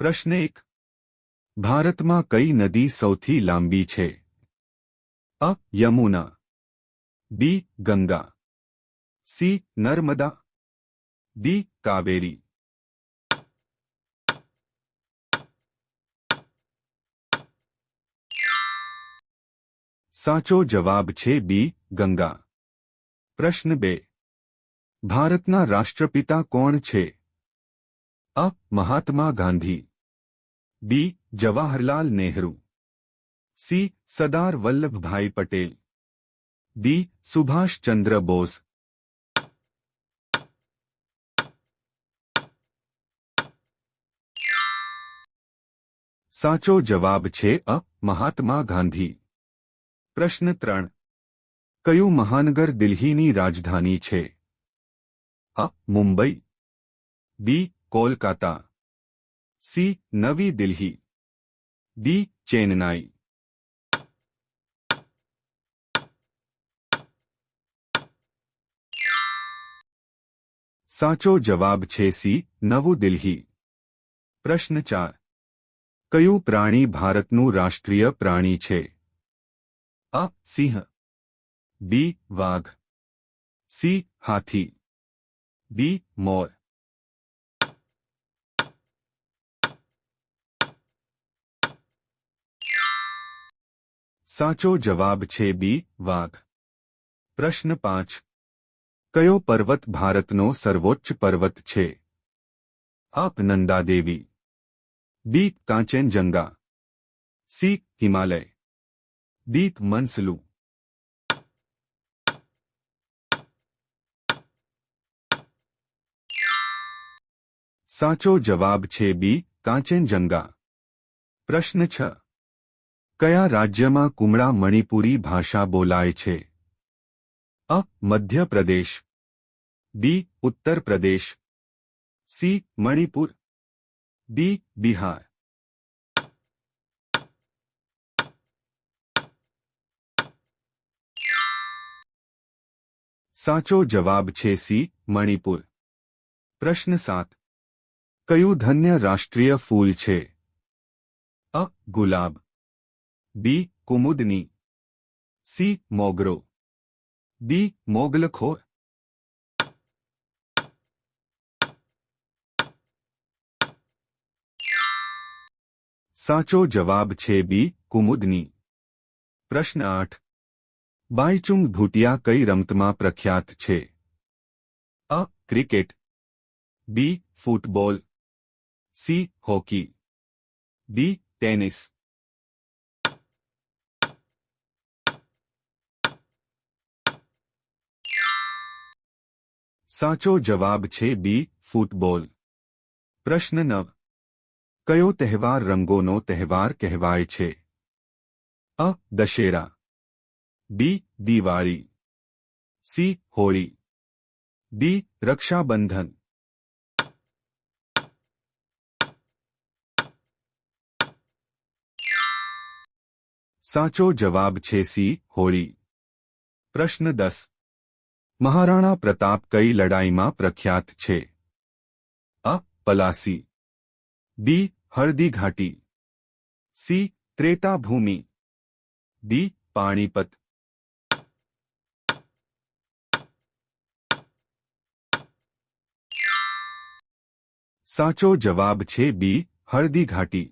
પ્રશ્ન એક ભારતમાં કઈ નદી સૌથી લાંબી છે અ Yamuna B Ganga C Narmada D Kaveri સાચો જવાબ છે બી ગંગા પ્રશ્ન બે ભારતના રાષ્ટ્રપિતા કોણ છે અ Mahatma Gandhi B Jawaharlal Nehru C Sardar Vallabhbhai Patel D Subhash Chandra Bose સાચો જવાબ છે અ મહાત્મા ગાંધી પ્રશ્ન ત્રણ કયું મહાનગર દિલ્હીની રાજધાની છે અ Mumbai B Kolkata C Navi Delhi D Chennai साचो जवाब छे सी नव दिल्ली प्रश्न चार क्यू प्राणी भारतनु राष्ट्रीय प्राणी छे अ सिंह बी वाघ सी हाथी डी मोर साचो जवाब छे बी वाघ प्रश्न पांच कयो पर्वत भारतनो सर्वोच्च पर्वत छे आप नंदा देवी बी कांचनजंगा सी हिमालय दीप मंसलू साचो जवाब छे बी कांचनजंगा प्रश्न छ કયા રાજ્યમાં કુમરા મણિપુરી ભાષા બોલાય છે અ Madhya Pradesh B Uttar Pradesh C Manipur D Bihar સાચો જવાબ છે સી મણિપુર પ્રશ્ન 7 કયું ધન્ય રાષ્ટ્રીય ફૂલ છે અ ગુલાબ બી કુમુદની સી મોગરો દી મોગલખોર સાચો જવાબ છે બી કુમુદની પ્રશ્ન આઠ બાયચુંગ ભૂટિયા કઈ રમતમાં પ્રખ્યાત છે અ cricket B football C hockey D tennis साचो जवाब छे बी फुटबॉल प्रश्न नव कयो तहेवार रंगों तहेवार कहवाय छे अ Dussehra B Diwali C Holi D Raksha Bandhan साचो जवाब छे सी होली प्रश्न दस મહારાણા પ્રતાપ કઈ લડાઈમાં પ્રખ્યાત છે અ પલાસી બી હળદી ઘાટી સી ત્રેતાભૂમિ ભૂમિ દી પાણીપત સાચો જવાબ છે બી હળદી ઘાટી